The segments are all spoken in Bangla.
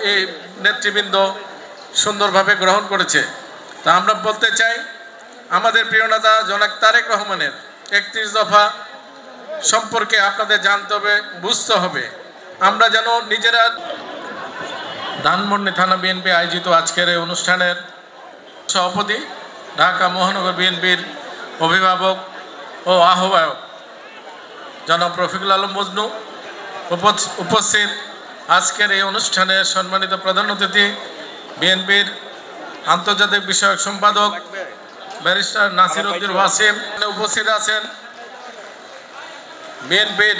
এই নেতৃবৃন্দ সুন্দরভাবে গ্রহণ করেছে। তা আমরা বলতে চাই, আমাদের প্রিয় নেতা জনাক তারেক রহমানের একত্রিশ দফা সম্পর্কে আপনাদের জানতে হবে, বুঝতে হবে। আমরা যেন নিজেরা ধানমন্ডি থানা বিএনপি আয়োজিত আজকের এই অনুষ্ঠানের সভাপতি, ঢাকা মহানগর বিএনপির অভিভাবক ও আহ্বায়ক জনাব রফিকুল আলম মজনু উপ- উপস্থিত আজকের এই অনুষ্ঠানে সম্মানিত প্রধান অতিথি, বিএনপির আন্তর্জাতিক বিষয়ক সম্পাদক, ব্যারিস্টার নাসির উদ্দিন ওয়াসিম উপস্থিত আছেন। বিএনপির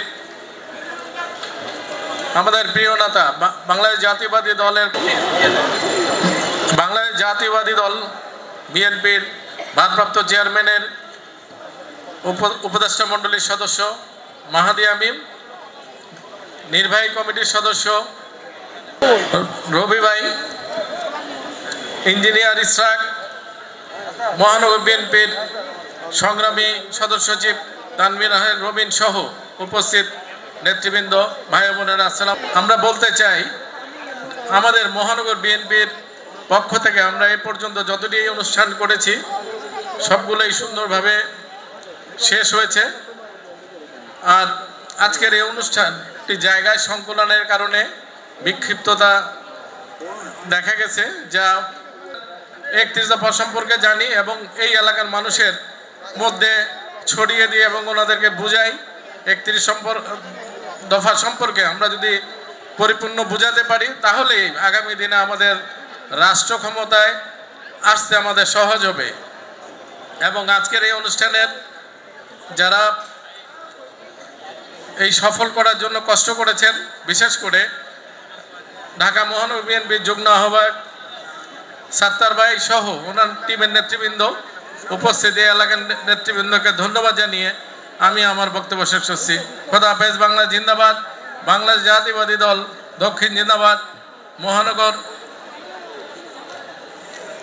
আমাদের প্রিয় নেতা বাংলাদেশ জাতীয়বাদী দলের বাংলাদেশ জাতীয়বাদী দল, বিএনপির ভারপ্রাপ্ত চেয়ারম্যানের উপ- উপদেষ্টা মণ্ডলীর সদস্য মাহাদি আমিম নির্বাহী কমিটির সদস্য রবি ভাই, ইঞ্জিনিয়ার ইসরাক মহানগর বিএনপির সংগ্রামী সদস্য তানভীর আহমেদ, রবিন সহ উপস্থিত নেতৃবৃন্দ, ভাই বোনেরা, আসসালাম। আমরা বলতে চাই, আমাদের মহানগর বিএনপির পক্ষ থেকে আমরা এ পর্যন্ত যতটি অনুষ্ঠান করেছি, সবগুলোই সুন্দরভাবে শেষ হয়েছে। আর আজকের এই অনুষ্ঠানটি জায়গায় সংকুলনের কারণে বিক্ষিপ্ততা দেখা গেছে, যা একত্রিশ দফা সম্পর্কে জানি এবং এই এলাকার মানুষের মধ্যে ছড়িয়ে দিয়ে এবং ওনাদেরকে বুঝাই একত্রিশ সম্পর্ক দফা সম্পর্কে। আমরা যদি পরিপূর্ণ বুঝাতে পারি, তাহলেই আগামী দিনে আমাদের রাষ্ট্র ক্ষমতায় আসতে আমাদের সহজ হবে। এবং আজকের এই অনুষ্ঠানের যারা এই সফল করার জন্য কষ্ট করেছেন, বিশেষ করে ঢাকা মহানগর বিএনপির যুগ্ম আহ্বায়ক সাত্তার ভাই সহ ওনার টিমের নেতৃবৃন্দ উপস্থিত এই এলাকার নেতৃবৃন্দকে ধন্যবাদ জানিয়ে আমি আমার বক্তব্য শেষ করছি। খোদা বাংলা জিন্দাবাদ, বাংলাদেশ জাতীয়বাদী দল, দক্ষিণ জিন্দাবাদ, মহানগর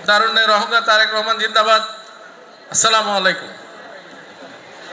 তারুণ্যের অহংকার তারেক রহমান জিন্দাবাদ। আসসালামু আলাইকুম।